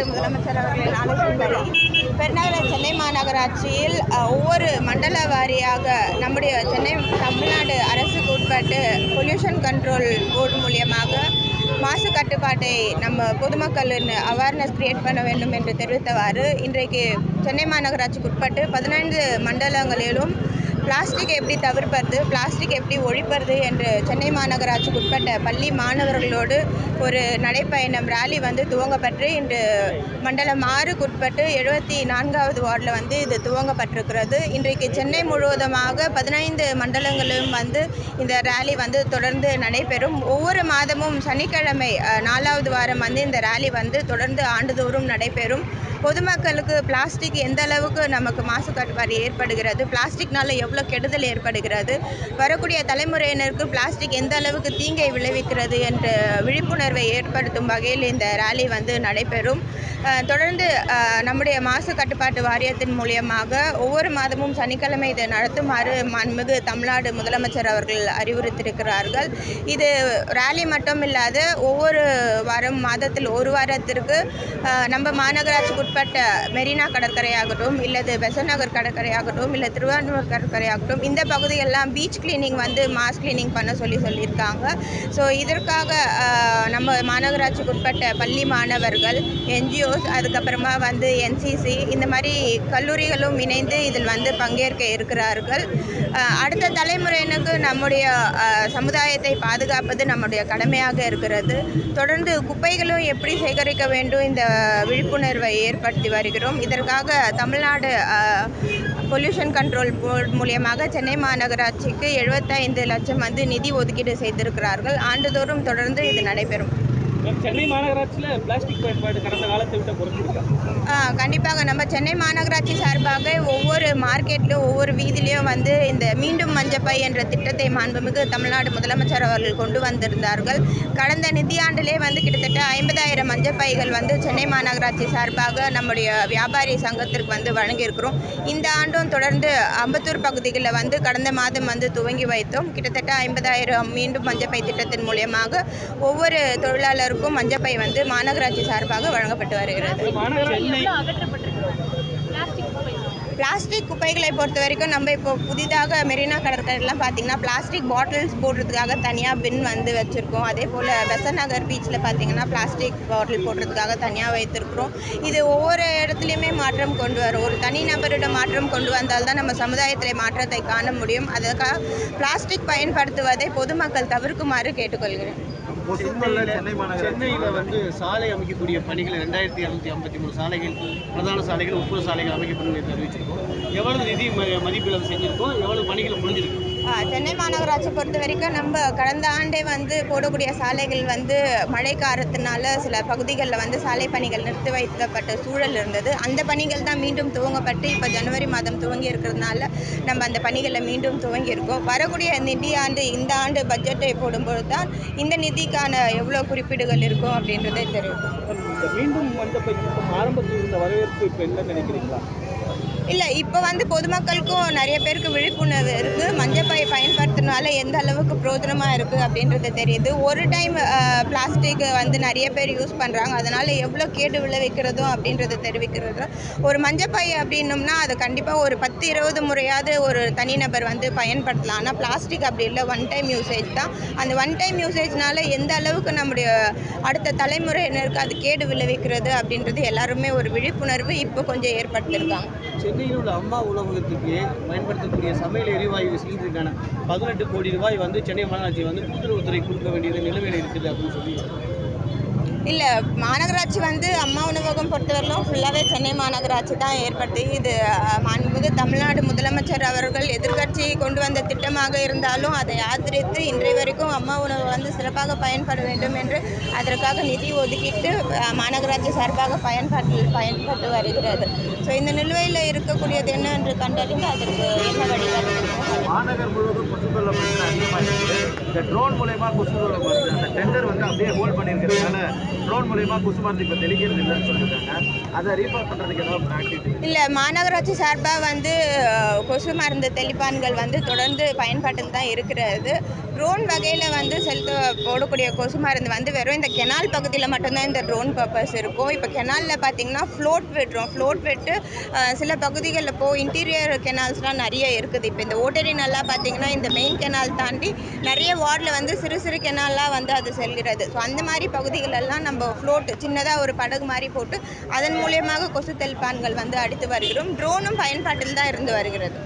தமிழ்நாடு முதலமைச்சர் அவர்களின் ஆலோசனைப்படி பெருநகர சென்னை மாநகராட்சியில் ஒவ்வொரு மண்டல வாரியாக நம்முடைய சென்னை தமிழ்நாடு அரசுக்கு உட்பட்டு பொல்யூஷன் கண்ட்ரோல் போர்டு மூலியமாக மாசு கட்டுப்பாட்டை நம்ம பொதுமக்களின் அவேர்னஸ் கிரியேட் பண்ண வேண்டும் என்று தெரிவித்தவாறு இன்றைக்கு சென்னை மாநகராட்சிக்கு உட்பட்டு பதினைந்து மண்டலங்களிலும் பிளாஸ்டிக் எப்படி தவிர்ப்பது பிளாஸ்டிக் எப்படி ஒழிப்பது என்று சென்னை மாநகராட்சிக்கு உட்பட்ட பள்ளி மாணவர்களோடு ஒரு நடைப்பயணம் ரேலி வந்து துவங்கப்பட்டு இன்று மண்டலம் ஆறுக்கு உட்பட்டு எழுபத்தி நான்காவது வார்டில் வந்து இது துவங்கப்பட்டிருக்கிறது. இன்றைக்கு சென்னை முழுவதுமாக பதினைந்து மண்டலங்களிலும் வந்து இந்த ரேலி வந்து தொடர்ந்து நடைபெறும். ஒவ்வொரு மாதமும் சனிக்கிழமை நாலாவது வாரம் வந்து இந்த ரேலி வந்து தொடர்ந்து ஆண்டுதோறும் நடைபெறும். பொதுமக்களுக்கு பிளாஸ்டிக் எந்த அளவுக்கு நமக்கு மாசு கட்டுப்பாடு ஏற்படுகிறது பிளாஸ்டிக்னால எவ்வளோ கெடுதல் ஏற்படுகிறது வரக்கூடிய தலைமுறையினருக்கு பிளாஸ்டிக் எந்த அளவுக்கு தீங்கை விளைவிக்கிறது என்ற விழிப்புணர்வை ஏற்படுத்தும் வகையில் இந்த ரேலி வந்து நடைபெறும். தொடர்ந்து நம்முடைய மாசு கட்டுப்பாட்டு வாரியத்தின் மூலியமாக ஒவ்வொரு மாதமும் சனிக்கிழமை இதை நடத்துமாறு மாண்புமிகு தமிழ்நாடு முதலமைச்சர் அவர்கள் அறிவுறுத்தியிருக்கிறார்கள். இது ரேலி மட்டும் இல்லாத ஒவ்வொரு வாரம் மாதத்தில் ஒரு வாரத்திற்கு நம்ம மாநகராட்சிக்கு உட்பட்ட மெரினா கடற்கரையாகட்டும் இல்லது பெசன் நகர் கடற்கரையாகட்டும் இல்லை திருவாரூர் கடற்கரையாகட்டும் இந்த பகுதியெல்லாம் பீச் கிளீனிங் வந்து மாஸ் கிளீனிங் பண்ண சொல்லி சொல்லியிருக்காங்க. ஸோ இதற்காக நம்ம மாநகராட்சிக்கு உட்பட்ட பள்ளி மாணவர்கள் என்ஜிஓஸ் அதுக்கப்புறமா வந்து என்சிசி இந்த மாதிரி கல்லூரிகளும் இணைந்து இதில் வந்து பங்கேற்க இருக்கிறார்கள். அடுத்த தலைமுறையினருக்கு நம்முடைய சமுதாயத்தை பாதுகாப்பது நம்முடைய கடமையாக இருக்கிறது. தொடர்ந்து குப்பைகளும் எப்படி சேகரிக்க வேண்டும் இந்த விழிப்புணர்வை ஏற்படுத்தி வருகிறோம். இதற்காக தமிழ்நாடு பொல்யூஷன் கண்ட்ரோல் போர்டு மூலியமாக சென்னை மாநகராட்சிக்கு எழுபத்தைந்து லட்சம் வந்து நிதி ஒதுக்கீடு செய்திருக்கிறார்கள். ஆண்டுதோறும் தொடர்ந்து இது நடைபெறும். சென்னை மாநகராட்சியில் பிளாஸ்டிக் பயன்பாடு கடந்த காலத்தை விட குறைஞ்சிருக்கா? கண்டிப்பாக நம்ம சென்னை மாநகராட்சி சார்பாக ஒவ்வொரு மார்க்கெட்லையும் ஒவ்வொரு வீதியிலையும் வந்து இந்த மீண்டும் மஞ்சப்பை என்ற திட்டத்தை மாண்புமிகு தமிழ்நாடு முதலமைச்சர் அவர்கள் கொண்டு வந்திருந்தார்கள். கடந்த நிதியாண்டிலே வந்து கிட்டத்தட்ட ஐம்பதாயிரம் மஞ்சப்பைகள் வந்து சென்னை மாநகராட்சி சார்பாக நம்முடைய வியாபாரி சங்கத்திற்கு வந்து வழங்கியிருக்கிறோம். இந்த ஆண்டும் தொடர்ந்து அம்பத்தூர் பகுதிகளில் வந்து கடந்த மாதம் வந்து துவங்கி வைத்தோம். கிட்டத்தட்ட ஐம்பதாயிரம் மீண்டும் மஞ்சப்பை திட்டத்தின் மூலியமாக ஒவ்வொரு தொழிலாளர் தொழிலாளருக்கும் மஞ்சப்பை வந்து மாநகராட்சி சார்பாக வழங்கப்பட்டு வருகிறது. பிளாஸ்டிக் குப்பைகளை பொறுத்த வரைக்கும் நம்ம இப்போ புதிதாக மெரினா கடற்கரைலாம் பார்த்தீங்கன்னா பிளாஸ்டிக் பாட்டில்ஸ் போடுறதுக்காக தனியாக பின் வந்து வச்சுருக்கோம். அதே போல் பெசன் நகர் பீச்சில் பார்த்தீங்கன்னா பிளாஸ்டிக் பாட்டில் போடுறதுக்காக தனியாக வைத்திருக்கிறோம். இது ஒவ்வொரு இடத்துலையுமே மாற்றம் கொண்டு வரும். ஒரு தனி நபரிடம் மாற்றம் கொண்டு வந்தால் தான் நம்ம சமுதாயத்தில் மாற்றத்தை காண முடியும். அதுக்காக பிளாஸ்டிக் பயன்படுத்துவதை பொதுமக்கள் தவிர்க்குமாறு கேட்டுக்கொள்கிறேன். சென்னையில் வந்து சாலை அமைக்கக்கூடிய பணிகள் ரெண்டாயிரத்தி இரநூத்தி ஐம்பத்தி மூணு சாலைகள் பிரதான சாலைகள் உட்புற சாலைகள் அமைக்கப்படும் என்று அறிவிச்சிருக்கோம். எவ்வளவு நிதி மதிப்பீடு செஞ்சிருக்கோம்? எவ்வளவு பணிகள் முடிஞ்சிருக்கு? சென்னை மாநகராட்சி பொறுத்த வரைக்கும் நம்ம கடந்த ஆண்டே வந்து போடக்கூடிய சாலைகள் வந்து மழை காரணத்தினால சில பகுதிகளில் வந்து சாலை பணிகள் நிறுத்தி வைக்கப்பட்ட சூழல் இருந்தது. அந்த பணிகள் தான் மீண்டும் துவங்கப்பட்டு இப்போ ஜனவரி மாதம் துவங்கி இருக்கிறதுனால நம்ம அந்த பணிகளை மீண்டும் துவங்கி இருக்கோம். வரக்கூடிய நிதி ஆண்டு இந்த ஆண்டு பட்ஜெட்டை போடும்போது தான் இந்த நிதிக்கான எவ்வளோ குறிப்பீடுகள் இருக்கும் அப்படின்றதே தெரியும் மீண்டும் மஞ்சப்பை ஆரம்பத்தில் இருந்த வரவேற்பு இப்போ என்ன நினைக்கிறீங்களா? இல்லை இப்போ வந்து பொதுமக்களுக்கும் நிறைய பேருக்கு விழிப்புணர்வு இருக்குது மஞ்சப்பை பயன்படுத்தினால எந்த அளவுக்கு பிரோஜனமாக இருக்குது அப்படின்றது தெரியுது. ஒரு டைம் பிளாஸ்டிக் வந்து நிறைய பேர் யூஸ் பண்ணுறாங்க அதனால் எவ்வளோ கேடு விளைவிக்கிறதும் அப்படின்றது தெரிவிக்கிறது. ஒரு மஞ்சப்பை அப்படின்னோம்னா அது கண்டிப்பாக ஒரு பத்து இருபது முறையாவது ஒரு தனிநபர் வந்து பயன்படுத்தலாம். ஆனால் பிளாஸ்டிக் அப்படி இல்லை. ஒன் டைம் யூசேஜ் தான். அந்த ஒன் டைம் யூசேஜ்னால எந்த அளவுக்கு நம்முடைய அடுத்த தலைமுறையினருக்கு அது கேடு விளைவிக்கிறது அப்படின்றது எல்லாருமே ஒரு விழிப்புணர்வு இப்போ கொஞ்சம் ஏற்படுத்தியிருக்காங்க சென்னையில் உள்ள அம்மா உணவகத்துக்கு பயன்படுத்தக்கூடிய சமையல் எரிவாயு சிலிண்டருக்கான பதினெட்டு கோடி ரூபாய் வந்து சென்னை மாநகராட்சி வந்து கூட்டுறவுத்துறை கொடுக்க வேண்டியது நிலுவையில் இருக்குது அப்படின்னு சொல்லி. இல்லை மாநகராட்சி வந்து அம்மா உணவகம் பொறுத்தவரையிலும் ஃபுல்லாகவே சென்னை மாநகராட்சி தான் ஏற்படுத்தி இது மாண்புமிகு தமிழ்நாடு முதலமைச்சர் அவர்கள் எதிர்க்கட்சி கொண்டு வந்த திட்டமாக இருந்தாலும் அதை ஆதரித்து இன்றைய வரைக்கும் அம்மா உணவு வந்து சிறப்பாக பயன்பட வேண்டும் என்று அதற்காக நிதி ஒதுக்கிட்டு மாநகராட்சி சார்பாக பயன்பாட்டில் பயன்பட்டு வருகிறது. ஸோ இந்த நிலுவையில் இருக்கக்கூடியது என்ன என்று கண்டறிந்து அதற்கு என்ன வழிகாட்டு மாநகர் முழுவதும் இந்த ட்ரோன் மூலயமா கொசுக்கல்ல அந்த டெண்டர் வந்து அப்படியே ஹோல்ட் பண்ணியிருக்கிறதுனால ட்ரோன் மூலியமா கொசு மருந்து இப்போ தெளிக்கிறது இல்லைன்னு சொல்லியிருக்காங்க. அதை ரீஃபார் பண்ணுறதுக்கு ஏதாவது ஆக்டிவிட்டி இல்லை மாநகராட்சி சார்பாக வந்து கொசு மருந்து தெளிப்பான்கள் வந்து தொடர்ந்து பயன்பாட்டில் தான் இருக்கிறது. ட்ரோன் வகையில் வந்து செலுத்த போடக்கூடிய கொசு மருந்து வந்து வெறும் இந்த கெனால் பகுதியில் மட்டும்தான் இந்த ட்ரோன் பர்பஸ் இருக்கும். இப்போ கெனாலில் பார்த்தீங்கன்னா ஃப்ளோட் விட்டுரும் ஃப்ளோட் விட்டு சில பகுதிகளில் போய் இன்டீரியர் கெனால்ஸ்லாம் நிறைய இருக்குது. இப்போ இந்த ஓட்டரி நல்லா பார்த்தீங்கன்னா இந்த மெயின் கெனால் தாண்டி நிறைய வார்டில் வந்து சிறு சிறு கெனால்லாம் வந்து அது செல்கிறது. ஸோ அந்த மாதிரி பகுதிகளெல்லாம் நம்ம ஃப்ளோட் சின்னதாக ஒரு படகு மாதிரி போட்டு அதன் மூலியமாக கொசு தெளிப்பான்கள் வந்து அடித்து வருகிறோம். ட்ரோனும் பயன்பாட்டில் தான் இருந்து வருகிறது.